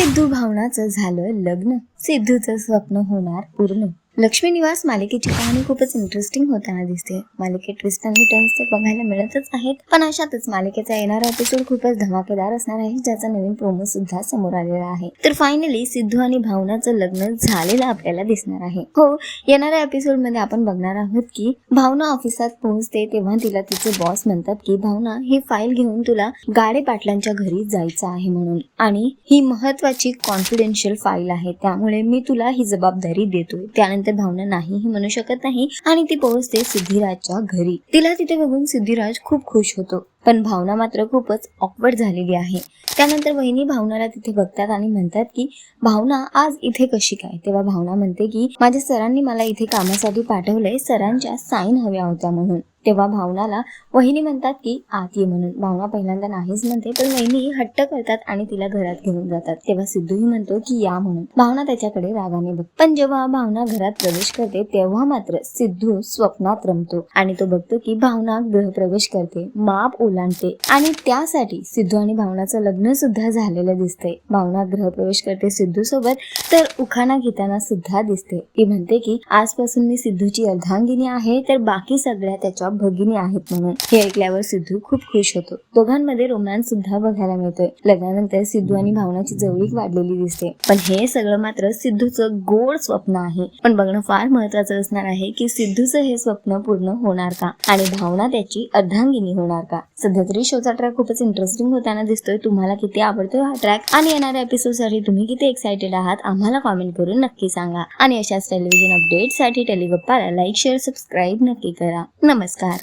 सिद्धू भावनाचं झालं लग्न. सिद्धूचं स्वप्न होणार पूर्ण. लक्ष्मी निवास मालिकेची कहाणी खूपच इंटरेस्टिंग होताना दिसते. मालिकेत ट्विस्ट आणि टर्न्स तर बघायला मिळतच आहेत पण अशातच मालिकेचा येणारा एपिसोड खूपच धमाकेदार असणार आहे ज्याचा नवीन प्रोमो सुद्धा समोर आलेला आहे. तर फायनली सिद्धू आणि भावनाचं लग्न झालेलं आपल्याला दिसणार आहे. हो येणाऱ्या एपिसोडमध्ये आपण बघणार आहोत की भावना ऑफिसात पोहोचते तेव्हा तिला तिचे बॉस म्हणतात की भावना ही फाईल घेऊन तुला गाडे पाटलांच्या घरी जायचं आहे म्हणून. आणि ही महत्वाची कॉन्फिडेन्शियल फाईल आहे त्यामुळे मी तुला ही जबाबदारी देतोय. त्यानंतर भावना नाहीही म्हणू शकत नाही आणि ती पोहोचते सिद्धिराजच्या घरी. तिला तिथे बघून सिद्धिराज खूप खुश होतो. पण भावना मात्र खूपच ऑकवर्ड झालेली आहे. त्यानंतर वहिनी भावनाला तिथे बघतात आणि म्हणतात की भावना आज इथे कशी काय? तेव्हा भावना म्हणते की माझ्या सरांनी मला इथे कामासाठी पाठवलंय सरांच्या साईन हव्या होत्या म्हणून. तेव्हा भावनाला वहिनी म्हणतात की आत ये म्हणून. भावना पहिल्यांदा नाहीच म्हणते पण वहिनी हट्ट करतात आणि तिला घरात घेऊन जातात. तेव्हा सिद्धूही म्हणतो की या म्हणून. भावना त्याच्याकडे रागाने बघ पण जेव्हा भावना घरात प्रवेश करते तेव्हा मात्र सिद्धू स्वप्नात रमतो आणि तो बघतो की भावना गृहप्रवेश करते. माप ओलांडते आणि त्यासाठी सिद्धू आणि भावनाचं लग्न सुद्धा झालेलं दिसतंय. भावना गृहप्रवेश करते सिद्धू सोबत तर उखाणा घेताना सुद्धा दिसते. ती म्हणते की आजपासून मी सिद्धूची अर्धांगिनी आहे तर बाकी सगळ्या त्याच्या भगिनी आहेत म्हणून. हे ऐकल्यावर सिद्धू खूप खुश होतो. दोघांमध्ये रोमॅन्स सुद्धा बघायला मिळतोय. लग्नानंतर सिद्धू आणि भावनाची जवळीक वाढलेली दिसते. पण हे सगळं मात्र सिद्धूचं गोड स्वप्न आहे. पण बघणं फार महत्वाचं असणार आहे की सिद्धूचं हे स्वप्न पूर्ण होणार का? आणि भावना त्याची अर्धांगिनी होणार का? सध्या तरी शोचा ट्रॅक खूपच इंटरेस्टिंग होताना दिसतोय. तुम्हाला किती आवडतोय हा ट्रॅक आणि येणाऱ्या एपिसोडसाठी तुम्ही किती एक्साइटेड आहात आम्हाला कॉमेंट करून नक्की सांगा. आणि अशाच टेलिव्हिजन अपडेटसाठी टेलिगप्पाला लाईक शेअर सबस्क्राईब नक्की करा. नमस्कार.